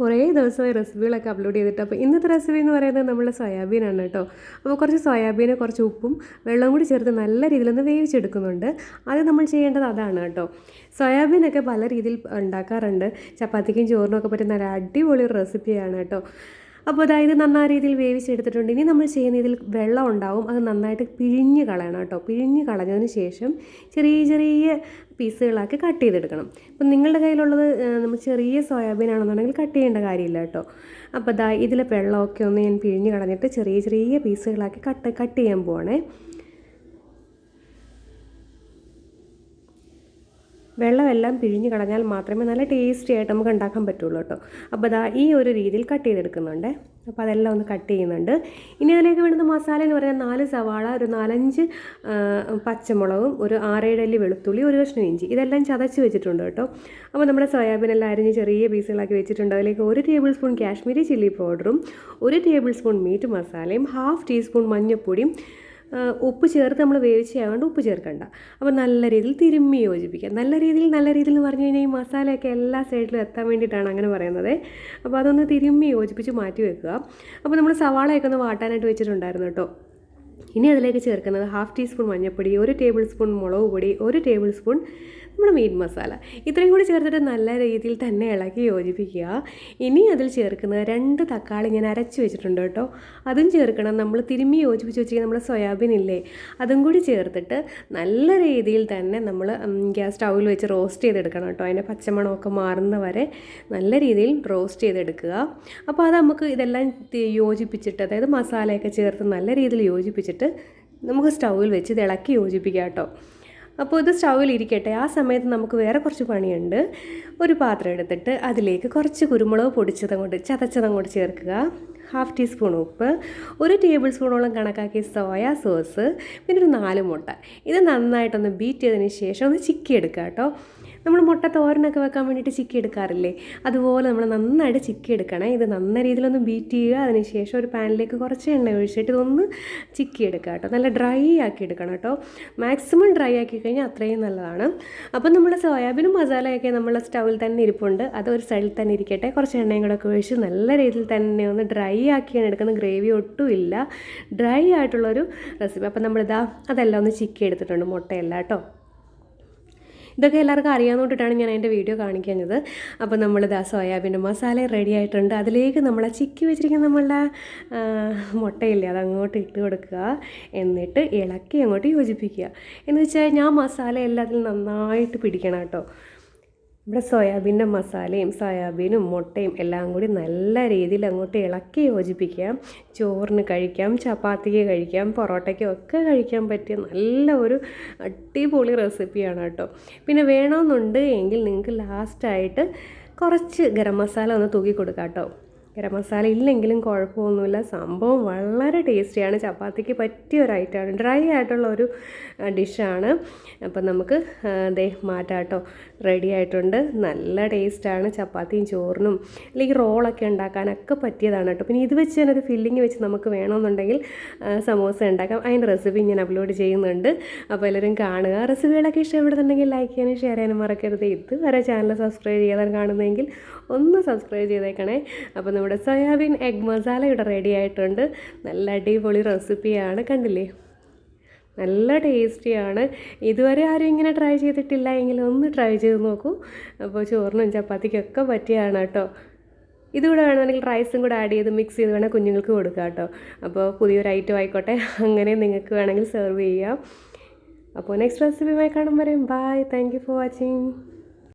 കുറേ ദിവസമായി റെസിപ്പികളൊക്കെ അപ്ലോഡ് ചെയ്തിട്ട് അപ്പോൾ ഇന്നത്തെ റെസിപ്പി എന്ന് പറയുന്നത് നമ്മുടെ സോയാബീനാണ് കേട്ടോ അപ്പോൾ കുറച്ച് സോയാബീനെ കുറച്ച് ഉപ്പും വെള്ളവും കൂടി ചേർത്ത് നല്ല രീതിയിലൊന്ന് വേവിച്ചെടുക്കുന്നുണ്ട്. അത് നമ്മൾ ചെയ്യേണ്ടത് അതാണ് കേട്ടോ സോയാബീനൊക്കെ പല രീതിയിൽ ഉണ്ടാക്കാറുണ്ട്. ചപ്പാത്തിക്കും ചോറിനും ഒക്കെ പറ്റുന്ന നല്ല അടിപൊളി റെസിപ്പിയാണ് കേട്ടോ അപ്പോൾ അതായത് നന്നായ രീതിയിൽ വേവിച്ചെടുത്തിട്ടുണ്ട്. ഇനി നമ്മൾ ചെയ്യുന്ന ഇതിൽ വെള്ളം ഉണ്ടാവും. അത് നന്നായിട്ട് പിഴിഞ്ഞ് കളയണം കേട്ടോ. പിഴിഞ്ഞ് കളഞ്ഞതിന് ശേഷം ചെറിയ ചെറിയ പീസുകളാക്കി കട്ട് ചെയ്തെടുക്കണം. അപ്പം നിങ്ങളുടെ കയ്യിലുള്ളത് നമ്മൾ ചെറിയ സോയാബീൻ ആണെന്നുണ്ടെങ്കിൽ കട്ട് ചെയ്യേണ്ട കാര്യമില്ല കേട്ടോ. അപ്പോൾ ദാ ഇതിലെ വെള്ളമൊക്കെ ഒന്ന് ഞാൻ പിഴിഞ്ഞ് കളഞ്ഞിട്ട് ചെറിയ ചെറിയ പീസുകളാക്കി കട്ട് കട്ട് ചെയ്യാൻ പോവാണേ. വെള്ളമെല്ലാം പിഴിഞ്ഞ് കളഞ്ഞാൽ മാത്രമേ നല്ല ടേസ്റ്റി ആയിട്ട് നമുക്ക് ഉണ്ടാക്കാൻ പറ്റുള്ളൂ കേട്ടോ. അപ്പോൾ അതാ ഈ ഒരു രീതിയിൽ കട്ട് ചെയ്തെടുക്കുന്നുണ്ട്. അപ്പോൾ അതെല്ലാം ഒന്ന് കട്ട് ചെയ്യുന്നുണ്ട്. ഇനി അതിലേക്ക് വേണ്ടുന്ന മസാല എന്ന് പറഞ്ഞാൽ നാല് സവാള ഒരു നാലഞ്ച് പച്ചമുളകും ഒരു ആറേഴല്ലി വെളുത്തുള്ളി ഒരു കഷ്ണം ഇഞ്ചി. ഇതെല്ലാം ചതച്ച് വെച്ചിട്ടുണ്ട് കേട്ടോ. അപ്പോൾ നമ്മുടെ സോയാബീൻ എല്ലാം അരിഞ്ഞ് ചെറിയ പീസുകളാക്കി വെച്ചിട്ടുണ്ട്. അതിലേക്ക് ഒരു ടേബിൾ സ്പൂൺ കാശ്മീരി ചില്ലി പൗഡറും ഒരു ടേബിൾ സ്പൂൺ മീറ്റ് മസാലയും ഹാഫ് ടീസ്പൂൺ മഞ്ഞൾപ്പൊടിയും ഉപ്പ് ചേർത്ത് നമ്മൾ വേവിച്ചതായതുകൊണ്ട് ഉപ്പ് ചേർക്കണ്ട. അപ്പോൾ നല്ല രീതിയിൽ തിരുമ്മി യോജിപ്പിക്കുക. നല്ല രീതിയിൽ നല്ല രീതിയിൽ എന്ന് പറഞ്ഞു കഴിഞ്ഞാൽ ഈ മസാലയൊക്കെ എല്ലാ സൈഡിലും എത്താൻ വേണ്ടിയിട്ടാണ് അങ്ങനെ പറയുന്നത്. അപ്പോൾ അതൊന്ന് തിരുമ്മി യോജിപ്പിച്ച് മാറ്റി വെക്കുക. അപ്പോൾ നമ്മൾ സവാളയൊക്കെ ഒന്ന് വാട്ടാനായിട്ട് വെച്ചിട്ടുണ്ടായിരുന്നു കേട്ടോ. ഇനി അതിലേക്ക് ചേർക്കുന്നത് ഹാഫ് ടീസ്പൂൺ മഞ്ഞൾപ്പൊടി ഒരു ടേബിൾ സ്പൂൺ മുളക് പൊടി ഒരു ടേബിൾ സ്പൂൺ നമ്മുടെ മീറ്റ് മസാല ഇത്രയും കൂടി ചേർത്തിട്ട് നല്ല രീതിയിൽ തന്നെ ഇളക്കി യോജിപ്പിക്കുക. ഇനി അതിൽ ചേർക്കുന്നത് രണ്ട് തക്കാളി ഞാൻ അരച്ച് വെച്ചിട്ടുണ്ട് കേട്ടോ. അതും ചേർക്കണം. നമ്മൾ തിരുമ്മി യോജിപ്പിച്ച് വെച്ചിരിക്കുന്ന നമ്മുടെ സോയാബീൻ ഇല്ലേ അതും കൂടി ചേർത്തിട്ട് നല്ല രീതിയിൽ തന്നെ നമ്മൾ ഗ്യാസ് സ്റ്റൗവിൽ വെച്ച് റോസ്റ്റ് ചെയ്തെടുക്കണം കേട്ടോ. അതിന്റെ പച്ചമണമൊക്കെ മാറുന്ന വരെ നല്ല രീതിയിൽ റോസ്റ്റ് ചെയ്തെടുക്കുക. അപ്പോൾ അത് നമുക്ക് ഇതെല്ലാം യോജിപ്പിച്ചിട്ട് അതായത് മസാലയൊക്കെ ചേർത്ത് നല്ല രീതിയിൽ യോജിപ്പിച്ചിട്ട് നമുക്ക് സ്റ്റൗവിൽ വെച്ച് ഇളക്കി യോജിപ്പിക്കാം കേട്ടോ. അപ്പോൾ ഇത് സ്റ്റൗവിൽ ഇരിക്കട്ടെ. ആ സമയത്ത് നമുക്ക് വേറെ കുറച്ച് പണിയുണ്ട്. ഒരു പാത്രം എടുത്തിട്ട് അതിലേക്ക് കുറച്ച് കുരുമുളക് പൊടിച്ചതും കൊണ്ട് ചതച്ചതും കൊണ്ട് ചേർക്കുക. ഹാഫ് ടീസ്പൂൺ ഉപ്പ് ഒരു ടേബിൾ സ്പൂണോളം കണക്കാക്കി സോയ സോസ് പിന്നെ ഒരു നാല് മുട്ട. ഇത് നന്നായിട്ടൊന്ന് ബീറ്റ് ചെയ്തതിന് ശേഷം ഒന്ന് ചിക്കി എടുക്കുക കേട്ടോ. നമ്മൾ മുട്ട തോരനൊക്കെ വെക്കാൻ വേണ്ടിയിട്ട് ചിക്കി എടുക്കാറില്ലേ? അതുപോലെ നമ്മൾ നന്നായിട്ട് ചിക്കി എടുക്കണം. ഇത് നന്ന രീതിയിലൊന്ന് ബീറ്റ് ചെയ്യുക അതിനുശേഷം ഒരു പാനിലേക്ക് കുറച്ച് എണ്ണ ഒഴിച്ചിട്ട് ഇതൊന്ന് ചിക്കി എടുക്കുക കേട്ടോ. നല്ല ഡ്രൈ ആക്കി എടുക്കണം കേട്ടോ. മാക്സിമം ഡ്രൈ ആക്കി കഴിഞ്ഞാൽ അത്രയും നല്ലതാണ്. അപ്പം നമ്മൾ സോയാബീനും മസാലയൊക്കെ നമ്മൾ സ്റ്റൗവിൽ തന്നെ ഇരിപ്പുണ്ട്. അത് ഒരു സൈഡിൽ തന്നെ ഇരിക്കട്ടെ. കുറച്ച് എണ്ണയും കൂടെ ഒക്കെ ഒഴിച്ച് നല്ല രീതിയിൽ തന്നെ ഒന്ന് ഡ്രൈ ആക്കിയാണ് എടുക്കുന്നത്. ഗ്രേവി ഒട്ടുമില്ല ഡ്രൈ ആയിട്ടുള്ളൊരു റെസിപ്പി അപ്പം നമ്മളിതാ അതെല്ലാം ഒന്ന് ചിക്കി എടുത്തിട്ടുണ്ട് മുട്ടയെല്ലാം കേട്ടോ. ഇതൊക്കെ എല്ലാവർക്കും അറിയാമെന്നോട്ടിട്ടാണ് ഞാൻ എന്റെ വീഡിയോ കാണിക്കുന്നത്. അപ്പോൾ നമ്മളിത് സോയാബീന്റെ മസാല റെഡി ആയിട്ടുണ്ട്. അതിലേക്ക് നമ്മൾ ചിക്കി വെച്ചിരിക്കുന്ന നമ്മളുടെ മുട്ടയില്ലേ അതങ്ങോട്ട് ഇട്ട് കൊടുക്കുക. എന്നിട്ട് ഇളക്കി അങ്ങോട്ട് യോജിപ്പിക്കുക. എന്ന് വെച്ചാൽ ഞാൻ മസാല എല്ലാത്തിലും നന്നായിട്ട് പിടിക്കണം കേട്ടോ. ഇവിടെ സോയാബീന്റെ മസാലയും സോയാബീനും മുട്ടയും എല്ലാം കൂടി നല്ല രീതിയിൽ അങ്ങോട്ട് ഇളക്കി യോജിപ്പിക്കാം. ചോറിന് കഴിക്കാം ചപ്പാത്തിക്ക് കഴിക്കാം പൊറോട്ടയ്ക്കും ഒക്കെ കഴിക്കാൻ പറ്റിയ നല്ല ഒരു അടിപൊളി റെസിപ്പിയാണ് കേട്ടോ. പിന്നെ വേണമെന്നുണ്ട് എങ്കിൽ നിങ്ങൾക്ക് ലാസ്റ്റായിട്ട് കുറച്ച് ഗരം മസാല ഒന്ന് തൂക്കി കൊടുക്കാം കേട്ടോ. ഗരം മസാല ഇല്ലെങ്കിലും കുഴപ്പമൊന്നുമില്ല. സംഭവം വളരെ ടേസ്റ്റിയാണ്. ചപ്പാത്തിക്ക് പറ്റിയ ഒരു ഐറ്റമാണ് ഡ്രൈ ആയിട്ടുള്ള ഒരു ഡിഷാണ് അപ്പം നമുക്ക് ദേ മാറ്റാട്ടോ. റെഡി ആയിട്ടുണ്ട്. നല്ല ടേസ്റ്റാണ് ചപ്പാത്തിയും ചോറിനും അല്ലെങ്കിൽ റോളൊക്കെ ഉണ്ടാക്കാനൊക്കെ പറ്റിയതാണ് കേട്ടോ. പിന്നെ ഇത് വെച്ച് തന്നെ ഒരു ഫില്ലിങ് വെച്ച് നമുക്ക് വേണമെന്നുണ്ടെങ്കിൽ സമോസ ഉണ്ടാക്കാം. അതിന്റെ റെസിപ്പി ഞാൻ അപ്ലോഡ് ചെയ്യുന്നുണ്ട്. അപ്പോൾ എല്ലാവരും കാണുക. റെസിപ്പികളൊക്കെ ഇഷ്ടപ്പെടുന്നുണ്ടെങ്കിൽ ലൈക്ക് ചെയ്യാനും ഷെയർ ചെയ്യാനും മറക്കരുത്. ഇതുവരെ ചാനൽ സബ്സ്ക്രൈബ് ചെയ്യാതെ കാണുന്നതെങ്കിൽ ഒന്ന് സബ്സ്ക്രൈബ് ചെയ്തേക്കണേ. അപ്പോൾ നമ്മുടെ സോയാബീൻ എഗ് മസാല ഇവിടെ റെഡി ആയിട്ടുണ്ട്. നല്ല അടിപൊളി റെസിപ്പിയാണ് കണ്ടില്ലേ? നല്ല ടേസ്റ്റിയാണ് ഇതുവരെ ആരും ഇങ്ങനെ ട്രൈ ചെയ്തിട്ടില്ല എങ്കിൽ ഒന്ന് ട്രൈ ചെയ്ത് നോക്കൂ. അപ്പോൾ ചോറിനും ചപ്പാത്തിക്കൊക്കെ പറ്റിയാണ് കേട്ടോ. ഇതുകൂടെ വേണമെങ്കിൽ റൈസും കൂടെ ആഡ് ചെയ്ത് മിക്സ് ചെയ്ത് വേണമെങ്കിൽ കുഞ്ഞുങ്ങൾക്ക് കൊടുക്കാം കേട്ടോ. അപ്പോൾ പുതിയൊരു ഐറ്റം ആയിക്കോട്ടെ. അങ്ങനെ നിങ്ങൾക്ക് വേണമെങ്കിൽ സെർവ് ചെയ്യാം. അപ്പോൾ നെക്സ്റ്റ് റെസിപ്പിയുമായി കാണുമ്പോൾ bye thank you for watching